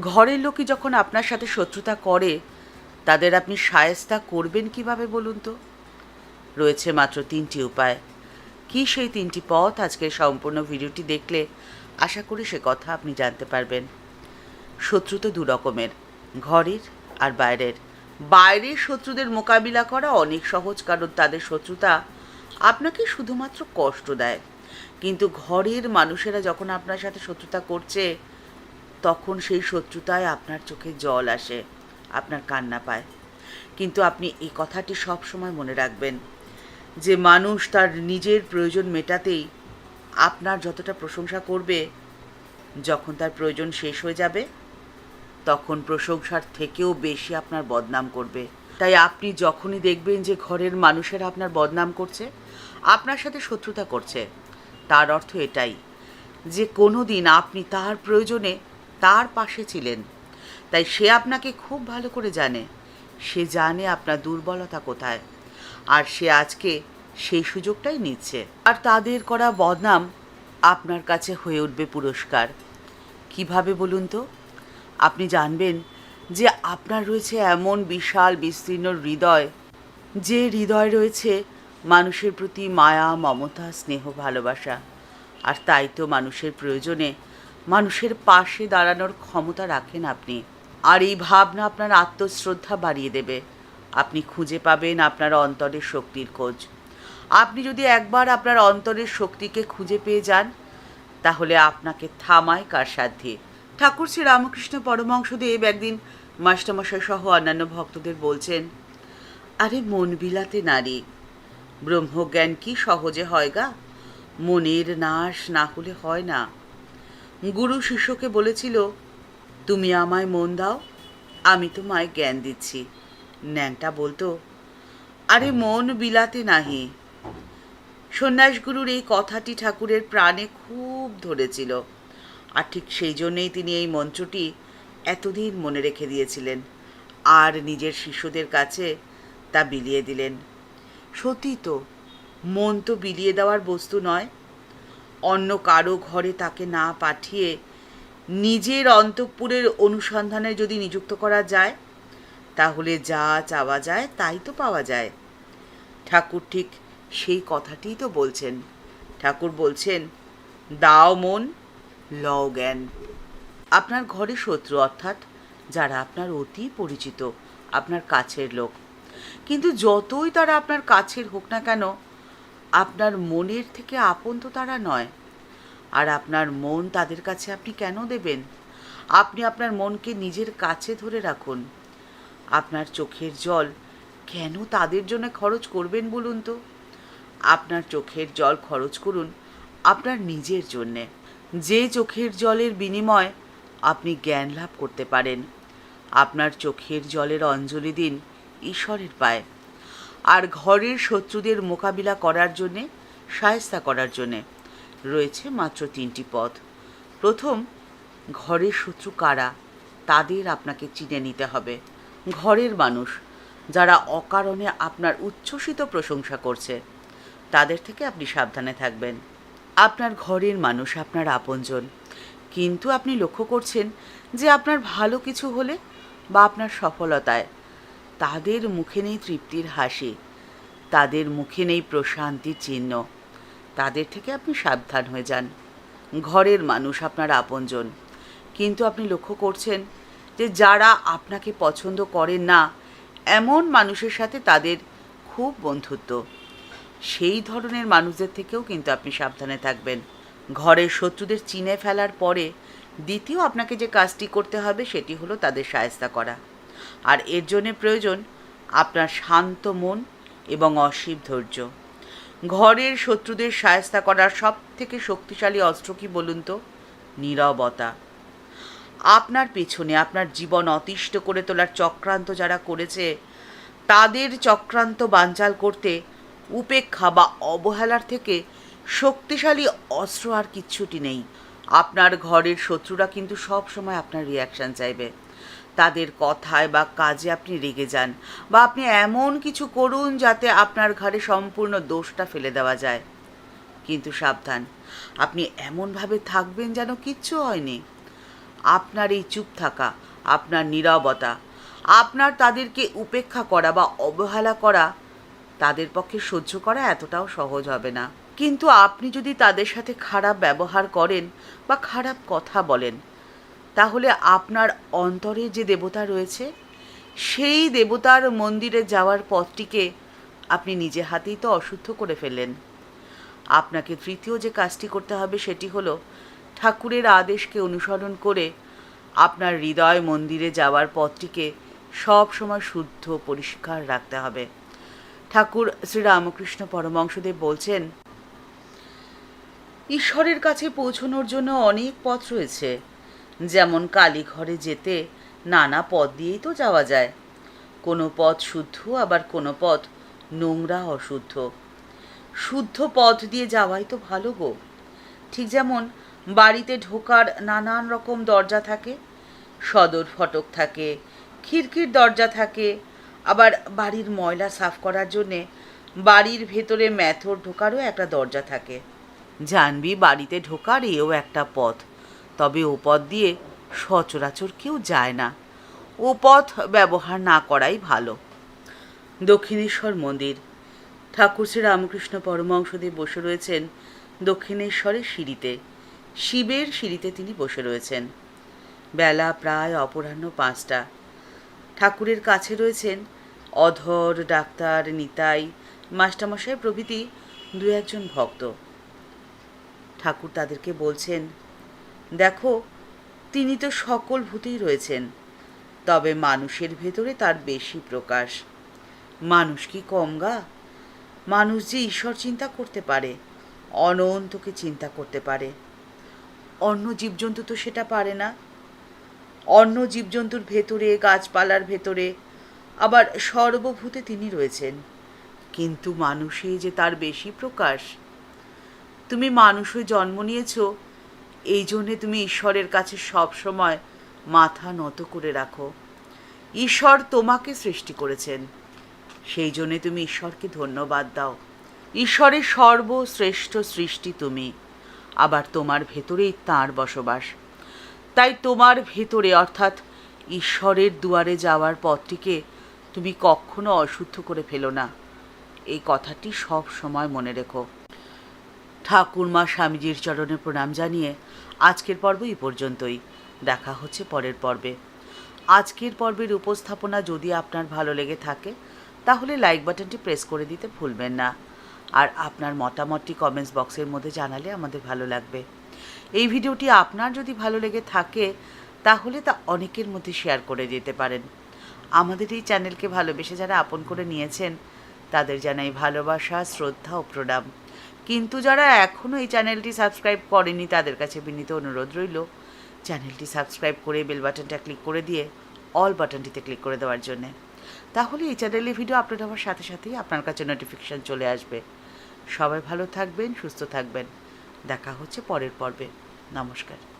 ঘরের লোকই যখন আপনার সাথে শত্রুতা করে, তাদের আপনি সায়স্তা করবেন কীভাবে বলুন তো? রয়েছে মাত্র তিনটি উপায়। কি সেই তিনটি পথ? আজকের সম্পূর্ণ ভিডিওটি দেখলে আশা করি সে কথা আপনি জানতে পারবেন। শত্রু তো দু রকমের, ঘরের আর বাইরের। বাইরের শত্রুদের মোকাবিলা করা অনেক সহজ, কারণ তাদের শত্রুতা আপনাকে শুধুমাত্র কষ্ট দেয়। কিন্তু ঘরের মানুষেরা যখন আপনার সাথে শত্রুতা করছে তখন সেই শত্রুতায় আপনার চোখে জল আসে, আপনার কান্না পায়। কিন্তু আপনি এই কথাটি সব সময় মনে রাখবেন যে মানুষ তার নিজের প্রয়োজন মেটাতেই আপনার যতটা প্রশংসা করবে, যখন তার প্রয়োজন শেষ হয়ে যাবে, তখন প্রশংসার থেকেও বেশি আপনার বদনাম করবে। তাই আপনি যখনই দেখবেন যে ঘরের মানুষেরা আপনার বদনাম করছে, আপনার সাথে শত্রুতা করছে, তার অর্থ এটাই যে কোনো দিন আপনি তার প্রয়োজনে তার পাশে ছিলেন। তাই সে আপনাকে খুব ভালো করে জানে। সে জানে আপনার দুর্বলতা কোথায়। আর সে আজকে সেই সুযোগটাই নিচ্ছে। আর তাদের করা বদনাম আপনার কাছে হয়ে উঠবে পুরস্কার। কীভাবে বলুন তো? আপনি জানবেন যে আপনার রয়েছে এমন বিশাল, বিস্তীর্ণ হৃদয়, যে হৃদয় রয়েছে মানুষের প্রতি মায়া, মমতা, স্নেহ, ভালোবাসা। আর তাই তো মানুষের প্রয়োজনে মানুষের পাশে দাঁড়ানোর ক্ষমতা রাখেন আপনি। আর এই ভাবনা আপনার আত্মশ্রদ্ধা বাড়িয়ে দেবে। আপনি খুঁজে পাবেন আপনার অন্তরের শক্তির খোঁজ। আপনি যদি একবার আপনার অন্তরের শক্তিকে খুঁজে পেয়ে যান, তাহলে আপনাকে থামায় কার সাধ্যে। ঠাকুর শ্রী রামকৃষ্ণ পরমংশদেব একদিন মাস্টারমশাই সহ অন্যান্য ভক্তদের বলছেন, আরে মন বিলাতে নারী, ব্রহ্মজ্ঞান কি সহজে হয় গা? মনের নাশ না হলে হয় না। গুরু শিষ্যকে বলেছিল, তুমি আমায় মন দাও, আমি তোমায় জ্ঞান দিচ্ছি। ন্যাংটা বলতো, আরে মন বিলাতে নাহি। সন্ন্যাসগুরুর এই কথাটি ঠাকুরের প্রাণে খুব ধরেছিল, আর ঠিক সেই জন্যেই তিনি এই মন্ত্রটি এতদিন মনে রেখে দিয়েছিলেন, আর নিজের শিষ্যদের কাছে তা বিলিয়ে দিলেন। সত্যি তো, মন তো বিলিয়ে দেওয়ার বস্তু নয় অন্য কারও ঘরে তাকে না পাঠিয়ে নিজের অন্তঃপুরের অনুসন্ধানে যদি নিযুক্ত করা যায়, তাহলে যা চাওয়া যায় তাই তো পাওয়া যায়। ঠাকুর ঠিক সেই কথাটিই তো বলছেন। ঠাকুর বলছেন, দাও মন, লও জ্ঞান। আপনার ঘরে শত্রু অর্থাৎ যারা আপনার অতি পরিচিত, আপনার কাছের লোক। কিন্তু যতই তারা আপনার কাছের হোক না কেন আপনার মনের থেকে আপন তো তারা নয়। আর আপনার মন তাদের কাছে আপনি কেন দেবেন? আপনি আপনার মনকে নিজের কাছে ধরে রাখুন। আপনার চোখের জল কেন তাদের জন্য খরচ করবেন বলুন তো? আপনার চোখের জল খরচ করুন আপনার নিজের জন্যে। যে চোখের জলের বিনিময় আপনি জ্ঞান লাভ করতে পারেন। আপনার চোখের জলের অঞ্জলি দিন ঈশ্বরের পায়ে। আর ঘরের শত্রুদের মোকাবিলা করার জন্যে সায়স্তা করার জন্যে। রয়েছে মাত্র তিনটি পথ। প্রথম, ঘরের শত্রু কারা, তাদের আপনাকে চিনে নিতে হবে। ঘরের মানুষ, যারা অকারণে আপনার উচ্ছ্বসিত প্রশংসা করছে, তাদের থেকে আপনি সাবধানে থাকবেন। আপনার ঘরের মানুষ আপনার আপনজন। কিন্তু আপনি লক্ষ্য করছেন যে আপনার ভালো কিছু হলে বা আপনার সফলতায় তাদের মুখে নেই তৃপ্তির হাসি, তাদের মুখে নেই প্রশান্তির চিহ্ন। তাদের থেকে আপনি সাবধান হয়ে যান। ঘরের মানুষ আপনার আপনজন। কিন্তু আপনি লক্ষ্য করছেন যে যারা আপনাকে পছন্দ করেন না, এমন মানুষের সাথে তাদের খুব বন্ধুত্ব। সেই ধরনের মানুষদের থেকেও কিন্তু আপনি সাবধানে থাকবেন। ঘরের শত্রুদের চিনে ফেলার পরে দ্বিতীয় আপনাকে যে কাজটি করতে হবে সেটি হলো তাদের সায়স্তা করা। আর এর জন্য প্রয়োজন আপনার শান্ত মন এবং অসীম ধৈর্য। ঘরের শত্রুদের সায়স্তা করার সব থেকে শক্তিশালী অস্ত্র কি বলুন তো? নীরবতা। আপনার পেছনে আপনার জীবন অতিষ্ঠ করে তোলার চক্রান্ত যারা করেছে, তাদের চক্রান্ত বানচাল করতে উপেক্ষা বা অবহেলার থেকে শক্তিশালী অস্ত্র আর কিচ্ছুটি নেই। আপনার ঘরের শত্রুরা কিন্তু সব সময় আপনার রিয়াকশান চাইবে। তাদের কথায় বা কাজে আপনি রেগে যান বা আপনি এমন কিছু করুন যাতে আপনার ঘরে সম্পূর্ণ দোষটা ফেলে দেওয়া যায়। কিন্তু সাবধান, আপনি এমনভাবে থাকবেন যেন কিচ্ছু হয়নি। আপনার এই চুপ থাকা, আপনার নীরবতা, আপনার তাদেরকে উপেক্ষা করা বা অবহেলা করা, তাদের পক্ষে সহ্য করা এতটাও সহজ হবে না। কিন্তু আপনি যদি তাদের সাথে খারাপ ব্যবহার করেন বা খারাপ কথা বলেন তাহলে আপনার অন্তরে যে দেবতা রয়েছে, সেই দেবতার মন্দিরে যাওয়ার পথটিকে আপনি নিজে হাতেই তো অশুদ্ধ করে ফেললেন। আপনাকে তৃতীয় যে কাজটি করতে হবে সেটি হলো ঠাকুরের আদেশকে অনুসরণ করে আপনার হৃদয় মন্দিরে যাওয়ার পথটিকে সব সময় শুদ্ধ, পরিষ্কার রাখতে হবে। ঠাকুর শ্রীরামকৃষ্ণ পরমংশদেব বলছেন, ঈশ্বরের কাছে পৌঁছনোর জন্য অনেক পথ রয়েছে। যেমন কালীঘরে যেতে নানা পথ দিয়েই তো যাওয়া যায়। কোনো পথ শুদ্ধ, আবার কোনো পথ নোংরা, অশুদ্ধ। শুদ্ধ পথ দিয়ে যাওয়াই তো ভালো গো। ঠিক যেমন বাড়িতে ঢোকার নানান রকম দরজা থাকে, সদর ফটক থাকে, খিড়কির দরজা থাকে, আবার বাড়ির ময়লা সাফ করার জন্যে বাড়ির ভেতরে ম্যাথর ঢোকারও একটা দরজা থাকে। জানবি বাড়িতে ঢোকার এও একটা পথ। তবে ও পথ দিয়ে সচরাচর কেউ যায় না। ও পথ ব্যবহার না করাই ভালো। দক্ষিণেশ্বর মন্দির। ঠাকুর শ্রী রামকৃষ্ণ পরমহংসদেব বসে রয়েছেন দক্ষিণেশ্বরের সিঁড়িতে। শিবের সিঁড়িতে তিনি বসে রয়েছেন। বেলা প্রায় অপরাহ্ন পাঁচটা। ঠাকুরের কাছে রয়েছেন অধর, ডাক্তার, নিতাই, মাস্টারমশাই প্রভৃতি দু একজন ভক্ত। ঠাকুর তাদেরকে বলছেন দেখো, তিনি তো সকল ভূতেই রয়েছেন। তবে মানুষের ভেতরে তার বেশি প্রকাশ। মানুষ কি কম গা? মানুষ যে ঈশ্বর চিন্তা করতে পারে, অনন্তকে চিন্তা করতে পারে। অন্য জীবজন্তু তো সেটা পারে না। অন্য জীবজন্তুর ভেতরে, গাছপালার ভেতরে, আবার সর্বভূতে তিনি রয়েছেন। কিন্তু মানুষে যে তার বেশি প্রকাশ। তুমি মানুষ জন্ম নিয়েছ এই জন্যে তুমি ঈশ্বরের কাছে সব সময় মাথা নত করে রাখো। ঈশ্বর তোমাকে সৃষ্টি করেছেন। সেই জন্যে তুমি ঈশ্বরকে ধন্যবাদ দাও। ঈশ্বরের সর্বশ্রেষ্ঠ সৃষ্টি তুমি। আবার তোমার ভেতরেই তাঁর বসবাস। তাই তোমার ভেতরে, অর্থাৎ ঈশ্বরের দুয়ারে যাওয়ার পথটিকে তুমি কখনো অশুদ্ধ করে ফেলো না। এই কথাটি সব সময় মনে রেখো। ঠাকুরমা স্বামীজির চরণে প্রণাম জানিয়ে আজকের পর্ব এই পর্যন্তই। দেখা হচ্ছে পরের পর্বে। আজকের পর্বের উপস্থাপনা যদি আপনার ভালো লেগে থাকে, তাহলে লাইক বাটনটি প্রেস করে দিতে ভুলবেন না। আর আপনার মতামতটি কমেন্টস বক্সের মধ্যে জানালে আমাদের ভালো লাগবে। এই ভিডিওটি আপনার যদি ভালো লেগে থাকে, তাহলে তা অনেকের মধ্যে শেয়ার করে দিতে পারেন। আমাদের এই চ্যানেলকে ভালোবেসে যারা আপন করে নিয়েছেন, তাদের জানাই ভালোবাসা, শ্রদ্ধা ও প্রণাম। কিন্তু যারা এখনও এই চ্যানেলটি সাবস্ক্রাইব করেনি, তাদের কাছে বিনীত অনুরোধ রইল, চ্যানেলটি সাবস্ক্রাইব করে বেল বাটনটা ক্লিক করে দিয়ে অল বাটনটিতে ক্লিক করে দেওয়ার জন্যে। তাহলে এই চ্যানেলের ভিডিও আপলোড হওয়ার সাথে সাথেই আপনার কাছে নোটিফিকেশান চলে আসবে। সবাই ভালো থাকবেন, সুস্থ থাকবেন। দেখা হচ্ছে পরের পর্বে। নমস্কার।